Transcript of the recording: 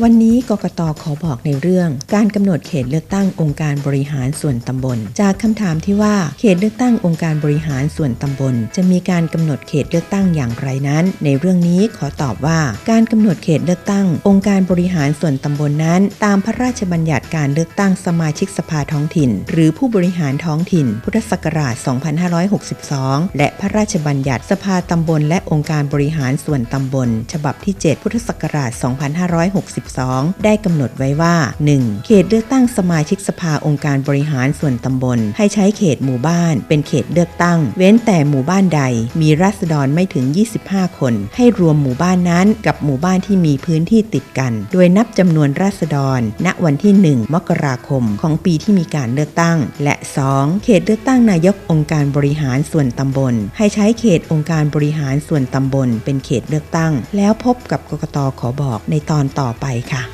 วันนี้กกตขอบอกในเรื่อง การกำหนดเขตเลือกตั้งองค์การบริหารส่วนตำบล จากคำถามที่ว่าเขตเลือกตั้งองค์การบริหารส่วนตำบล จะมีการกำหนดเขตเลือกตั้งอย่างไรนั้น ในเรื่องนี้ขอตอบว่า การกำหนดเขตเลือกตั้ง องค์การบริหารส่วนตำบลนั้น ตามพระราชบัญญัติการเลือกตั้งสมาชิกสภาท้องถิ่น หรือผู้บริหารท้องถิ่น พุทธศักราช 2562 และพระราชบัญญัติสภาตำบล และองค์การบริหารส่วนตำบล ฉบับที่ 7 พุทธศักราช 256 2562 ได้กำหนดไว้ว่า 1. เขตเลือกตั้งสมาชิกสภาองค์การบริหารส่วนตำบล ให้ใช้เขตหมู่บ้าน เป็นเขตเลือกตั้ง เว้นแต่หมู่บ้านใด มีราษฎรไม่ถึง 25 คน ให้รวมหมู่บ้านนั้นกับหมู่บ้านที่มีพื้นที่ติดกัน โดยนับจำนวนราษฎร ณวันที่ 1 มกราคมของปีที่มีการเลือกตั้ง และ 2. เขตเลือกตั้งนายกองค์การบริหารส่วนตำบล ให้ใช้เขตองค์การบริหารส่วนตำบล เป็นเขตเลือกตั้ง แล้วพบกับกกตขอบอกในตอนต่อไปค่ะ